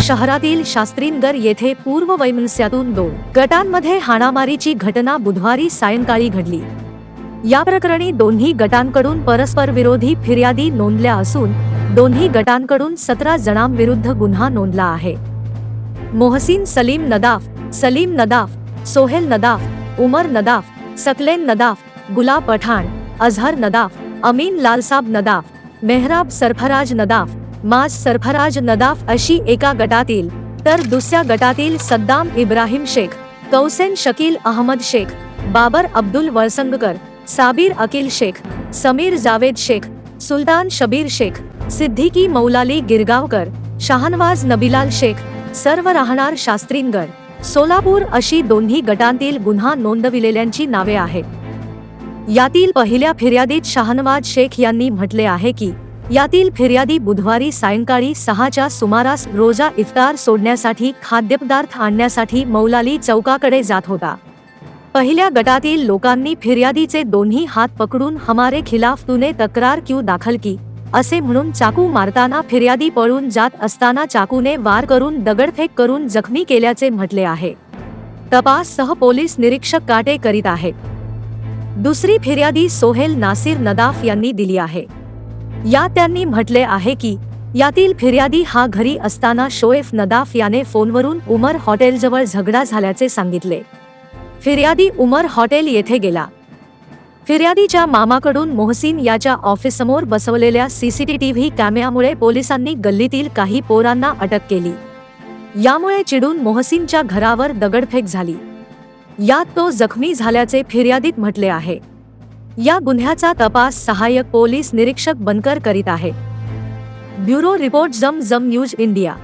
शहरातील शास्त्रीनगर येथे पूर्व वैमनस्यातून दोन गटांमध्ये हाणामारीची घटना बुधवारी सायंकाळी घडली. या प्रकरणी दोन्ही गटांकडून परस्पर विरोधी फिर्यादी नोंदल्या असून दोन्ही गटांकडून सतरा जणांविरुद्ध गुन्हा नोंदला आहे. मोहसिन सलीम नदाफ सलीम नदाफ सोहेल नदाफ उमर नदाफ सकलेन नदाफ गुलाब पठाण अझहर नदाफ अमीन लालसाब नदाफ मेहराब सरफराज नदाफ माज सरफराज नदाफ अशी एका गटातील तर दुसऱ्या गटातील सद्दाम इब्राहिम शेख कौसेन शकील अहमद शेख बाबर अब्दुल वळसंगकर साबीर अकील शेख समीर जावेद शेख सुलतान शबीर शेख सिद्दीकी मौलाली गिरगावकर शहानवाज नबिलाल शेख सर्व राहणार शास्त्रीनगर सोलापूर अशी दोन्ही गटांतील गुन्हा नोंदविलेल्यांची नावे आहेत. यातील पहिल्या फिर्यादीत शहानवाज शेख यांनी म्हटले आहे की यातील फिर्यादी बुधवारी सायंकाळी सहाच्या सुमारास रोजा इफ्तार सोडण्यासाठी खाद्यपदार्थ आणण्यासाठी मौलाली चौकाकडे जात होता. पहिल्या गटातील लोकांनी फिर्यादीचे दोन्ही हात पकडून हमारे खिलाफ तुने तक्रार क्यू दाखल की? असे म्हणून चाकू मारताना फिर्यादी पळून जात असताना चाकूने वार करून दगडफेक करून जखमी केल्याचे म्हटले आहे. तपास सह पोलीस निरीक्षक काटे करीत आहेत. दुसरी फिर्यादी सोहेल नासिर नदाफ यांनी दिली आहे. या त्यांनी म्हटले आहे की यातील फिर्यादी हा घरी असताना शोएफ नदाफ याने फोनवरून उमर हॉटेलजवळ झगडा झाल्याचे सांगितले. फिर्यादी उमर हॉटेल येथे गेला. फिर्यादीच्या मामाकडून मोहसिन याच्या ऑफिससमोर बसवलेल्या सीसीटीव्ही कॅमेऱ्यामुळे पोलिसांनी गल्लीतील काही पोरांना अटक केली. यामुळे चिडून मोहसिनच्या घरावर दगडफेक झाली. यात तो जखमी झाल्याचे फिर्यादीत म्हटले आहे. या गुन्ह्याचा तपास सहाय्यक पोलीस निरीक्षक बनकर करीत आहे. ब्युरो रिपोर्ट जम जम न्यूज इंडिया.